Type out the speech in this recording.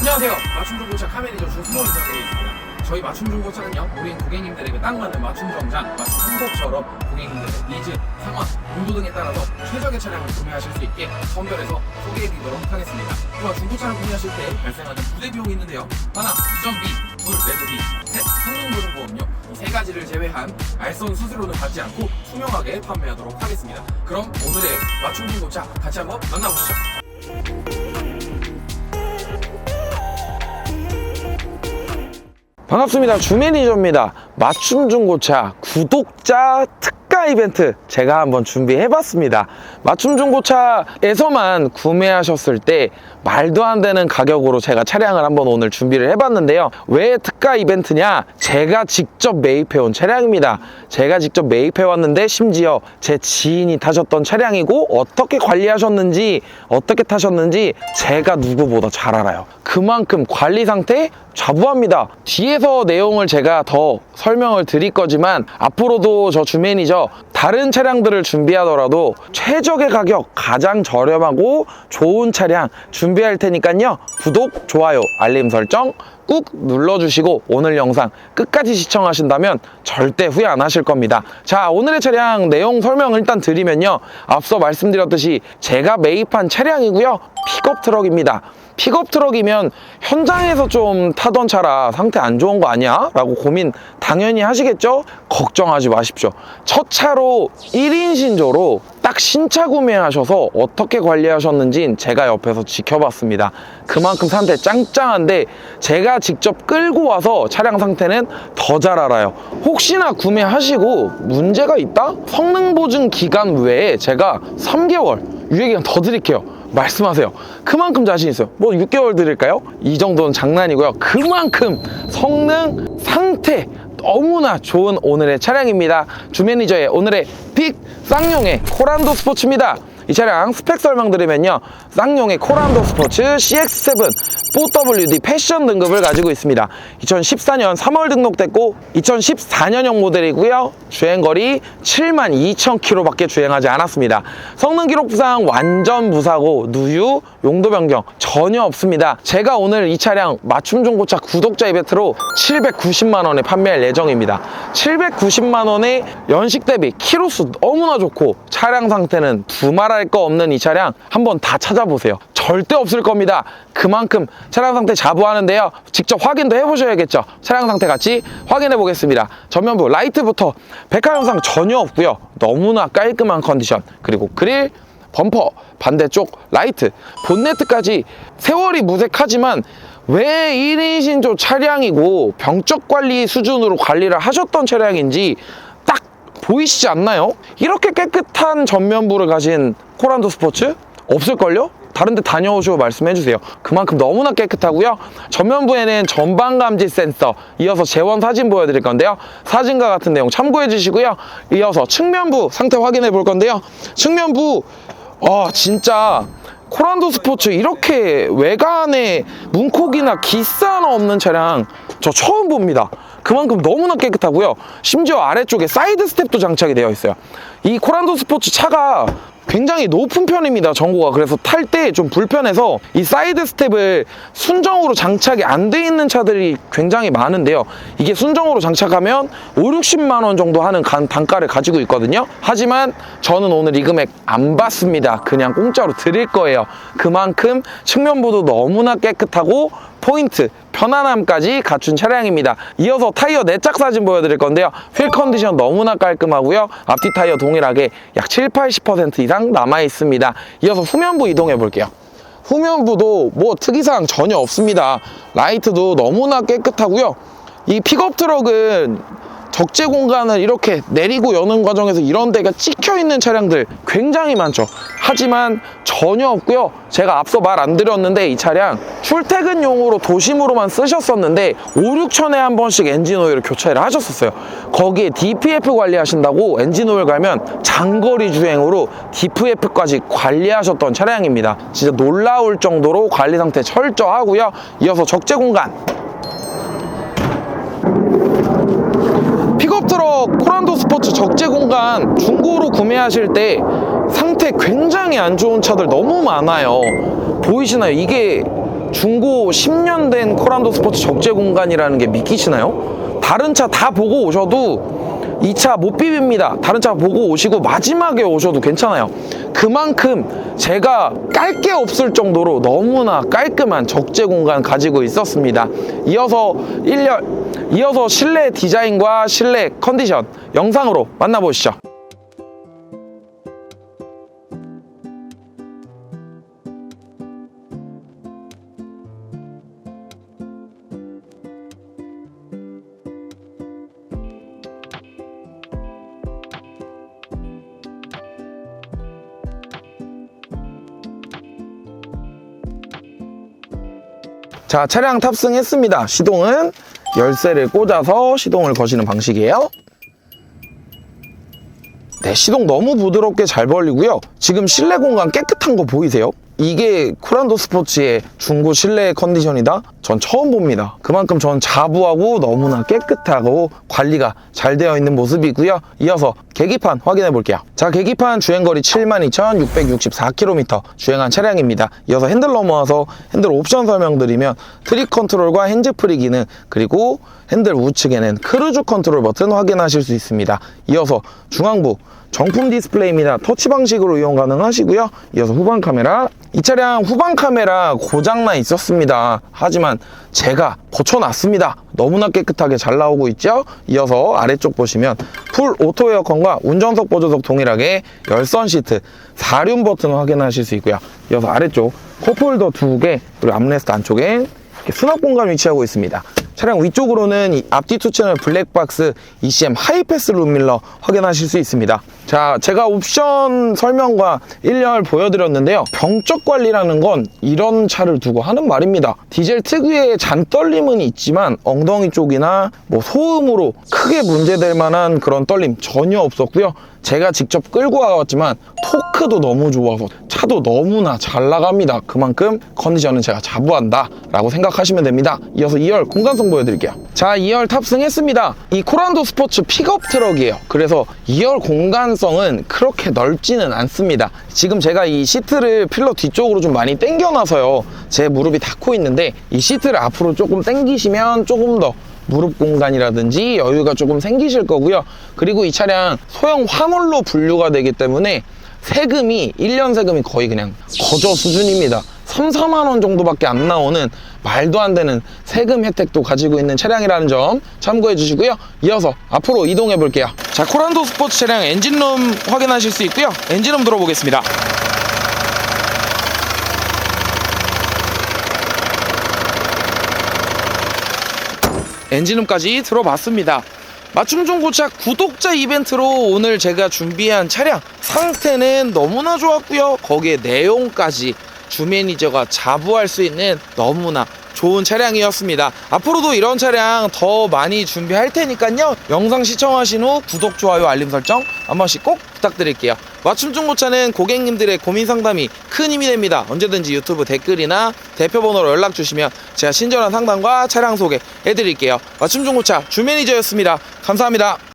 안녕하세요. 맞춤 중고차 주스모 인사드리겠습니다. 저희 맞춤 중고차는요, 우리 고객님들에게 딱 맞는 맞춤 정장, 맞춤 한복처럼 고객님들의 니즈, 상황, 용도 등에 따라서 최적의 차량을 구매하실 수 있게 선별해서 소개해드리도록 하겠습니다. 또한 중고차를 구매하실 때 발생하는 부대 비용이 있는데요. 하나, 이전 비, 둘, 매도비, 셋, 성능보증보험료 이 세 가지를 제외한 알선 수수료는 받지 않고 투명하게 판매하도록 하겠습니다. 그럼 오늘의 맞춤 중고차 같이 한번 만나보시죠. 반갑습니다. 주매니저입니다. 맞춤 중고차 구독자 특가 이벤트 제가 한번 준비해봤습니다. 맞춤 중고차에서만 구매하셨을 때 말도 안 되는 가격으로 제가 차량을 한번 오늘 준비를 해봤는데요. 왜 특가 이벤트냐? 제가 직접 매입해온 차량입니다. 제가 직접 매입해왔는데 심지어 제 지인이 타셨던 차량이고 어떻게 관리하셨는지 어떻게 타셨는지 제가 누구보다 잘 알아요. 그만큼 관리 상태 자부합니다. 뒤에서 내용을 제가 더 설명을 드릴 거지만 앞으로도 저 주매니저 다른 차량들을 준비하더라도 최적의 가격 가장 저렴하고 좋은 차량 준비할 테니까요. 구독, 좋아요, 알림 설정 꾹 눌러주시고 오늘 영상 끝까지 시청하신다면 절대 후회 안 하실 겁니다. 자, 오늘의 차량 내용 설명을 일단 드리면요. 앞서 말씀드렸듯이 제가 매입한 차량이고요. 픽업 트럭입니다. 픽업 트럭이면 현장에서 좀 타던 차라 상태 안 좋은 거 아니야? 라고 고민 당연히 하시겠죠? 걱정하지 마십시오. 첫 차로 1인 신조로 딱 신차 구매하셔서 어떻게 관리하셨는지 제가 옆에서 지켜봤습니다. 그만큼 상태 짱짱한데 제가 직접 끌고 와서 차량 상태는 더 잘 알아요. 혹시나 구매하시고 문제가 있다? 성능 보증 기간 외에 제가 3개월 유예기간 더 드릴게요. 말씀하세요. 그만큼 자신 있어요. 뭐 6개월 드릴까요? 이 정도는 장난이고요. 그만큼 성능, 상태 너무나 좋은 오늘의 차량입니다. 주매니저의 오늘의 픽 쌍용의 코란도 스포츠입니다. 이 차량 스펙 설명드리면요. 쌍용의 코란도 스포츠 CX7 4WD 패션 등급을 가지고 있습니다. 2014년 3월 등록됐고 2014년형 모델이고요. 주행거리 7만 2천 킬로밖에 주행하지 않았습니다. 성능 기록부상 완전 무사고 누유, 용도 변경 전혀 없습니다. 제가 오늘 이 차량 맞춤 중고차 구독자 이벤트로 790만 원에 판매할 예정입니다. 790만 원에 연식 대비 키로수 너무나 좋고 차량 상태는 두말할 거 없는 이 차량 한번 다 찾아보세요. 절대 없을 겁니다. 그만큼 차량 상태 자부하는데요. 직접 확인도 해보셔야겠죠. 차량 상태 같이 확인해 보겠습니다. 전면부 라이트부터 백화 현상 전혀 없고요. 너무나 깔끔한 컨디션. 그리고 그릴, 범퍼, 반대쪽 라이트, 본네트까지 세월이 무색하지만 왜 1인 신조 차량이고 병적 관리 수준으로 관리를 하셨던 차량인지 딱 보이시지 않나요? 이렇게 깨끗한 전면부를 가진 코란도 스포츠 없을걸요? 다른 데 다녀오시고 말씀해 주세요. 그만큼 너무나 깨끗하고요. 전면부에는 전방 감지 센서, 이어서 재원 사진 보여드릴 건데요. 사진과 같은 내용 참고해 주시고요. 이어서 측면부 상태 확인해 볼 건데요. 측면부, 아, 진짜 코란도 스포츠 이렇게 외관에 문콕이나 기스 하나 없는 차량 저 처음 봅니다. 그만큼 너무나 깨끗하고요. 심지어 아래쪽에 사이드 스텝도 장착이 되어 있어요. 이 코란도 스포츠 차가 굉장히 높은 편입니다. 전고가 그래서 탈 때 좀 불편해서 이 사이드 스텝을 순정으로 장착이 안 돼 있는 차들이 굉장히 많은데요. 이게 순정으로 장착하면 5, 60만 원 정도 하는 간- 단가를 가지고 있거든요. 하지만 저는 오늘 이 금액 안 받습니다. 그냥 공짜로 드릴 거예요. 그만큼 측면부도 너무나 깨끗하고 포인트, 편안함까지 갖춘 차량입니다. 이어서 타이어 내짝 사진 보여드릴 건데요. 휠 컨디션 너무나 깔끔하고요. 앞뒤 타이어 동일하게 약 7, 80% 이상 남아 있습니다. 이어서 후면부 이동해 볼게요. 후면부도 뭐 특이사항 전혀 없습니다. 라이트도 너무나 깨끗하고요. 이 픽업 트럭은 적재 공간을 이렇게 내리고 여는 과정에서 이런 데가 찍혀 있는 차량들 굉장히 많죠. 하지만 전혀 없고요. 제가 앞서 말 안 드렸는데 이 차량 출퇴근용으로 도심으로만 쓰셨었는데 5, 6천에 한 번씩 엔진 오일을 교체를 하셨었어요. 거기에 DPF 관리하신다고 엔진 오일 가면 장거리 주행으로 DPF까지 관리하셨던 차량입니다. 진짜 놀라울 정도로 관리 상태 철저하고요. 이어서 적재 공간 트럭 코란도 스포츠 적재 공간 중고로 구매하실 때 상태 굉장히 안 좋은 차들 너무 많아요. 보이시나요? 이게 중고 10년 된 코란도 스포츠 적재 공간이라는 게 믿기시나요? 다른 차 다 보고 오셔도 이 차 못 비빕니다. 다른 차 보고 오시고 마지막에 오셔도 괜찮아요. 그만큼 제가 깔 게 없을 정도로 너무나 깔끔한 적재 공간 가지고 있었습니다. 이어서 1열, 이어서 실내 디자인과 실내 컨디션 영상으로 만나보시죠. 자, 차량 탑승했습니다. 시동은 열쇠를 꽂아서 시동을 거시는 방식이에요. 네, 시동 너무 부드럽게 잘 벌리고요. 지금 실내 공간 깨끗한 거 보이세요? 이게 쿠란도 스포츠의 중고 실내 컨디션이다? 전 처음 봅니다. 그만큼 전 자부하고 너무나 깨끗하고 관리가 잘 되어 있는 모습이고요. 이어서 계기판 확인해 볼게요. 자, 계기판 주행거리 72,664km 주행한 차량입니다. 이어서 핸들 넘어와서 핸들 옵션 설명드리면 트릭 컨트롤과 핸즈프리 기능 그리고 핸들 우측에는 크루즈 컨트롤 버튼 확인하실 수 있습니다. 이어서 중앙부 정품 디스플레이입니다. 터치 방식으로 이용 가능하시고요. 이어서 후방 카메라. 이 차량 후방 카메라 고장나 있었습니다. 하지만 제가 고쳐놨습니다. 너무나 깨끗하게 잘 나오고 있죠? 이어서 아래쪽 보시면 풀 오토 에어컨과 운전석 보조석 동일하게 열선 시트, 4륜 버튼 확인하실 수 있고요. 이어서 아래쪽 컵홀더 두 개, 그리고 암레스트 안쪽에 수납 공간 위치하고 있습니다. 차량 위쪽으로는 이 앞뒤 투 채널 블랙박스 ECM 하이패스 룸밀러 확인하실 수 있습니다. 자, 제가 옵션 설명과 1열 보여드렸는데요. 병적 관리라는 건 이런 차를 두고 하는 말입니다. 디젤 특유의 잔떨림은 있지만 엉덩이 쪽이나 뭐 소음으로 크게 문제될 만한 그런 떨림 전혀 없었고요. 제가 직접 끌고 와봤지만 토크도 너무 좋아서 차도 너무나 잘 나갑니다. 그만큼 컨디션은 제가 자부한다 라고 생각하시면 됩니다. 이어서 2열 공간성 보여드릴게요. 자, 2열 탑승했습니다. 이 코란도 스포츠 픽업 트럭이에요. 그래서 2열 공간성은 그렇게 넓지는 않습니다. 지금 제가 이 시트를 필러 뒤쪽으로 좀 많이 당겨놔서요. 제 무릎이 닿고 있는데 이 시트를 앞으로 조금 당기시면 조금 더 무릎 공간이라든지 여유가 조금 생기실 거고요. 그리고 이 차량 소형 화물로 분류가 되기 때문에 세금이 1년 세금이 거의 그냥 거저 수준입니다. 3, 4만 원 정도밖에 안 나오는 말도 안 되는 세금 혜택도 가지고 있는 차량이라는 점 참고해 주시고요. 이어서 앞으로 이동해 볼게요. 자, 코란도 스포츠 차량 엔진룸 확인하실 수 있고요. 엔진룸 들어보겠습니다. 엔진음까지 들어봤습니다. 맞춤 중고차 구독자 이벤트로 오늘 제가 준비한 차량 상태는 너무나 좋았고요. 거기에 내용까지 주 매니저가 자부할 수 있는 너무나 좋은 차량이었습니다. 앞으로도 이런 차량 더 많이 준비할 테니까요. 영상 시청하신 후 구독, 좋아요, 알림 설정 한 번씩 꼭 부탁드릴게요. 맞춤 중고차는 고객님들의 고민 상담이 큰 힘이 됩니다. 언제든지 유튜브 댓글이나 대표 번호로 연락 주시면 제가 친절한 상담과 차량 소개 해드릴게요. 맞춤 중고차 주 매니저였습니다. 감사합니다.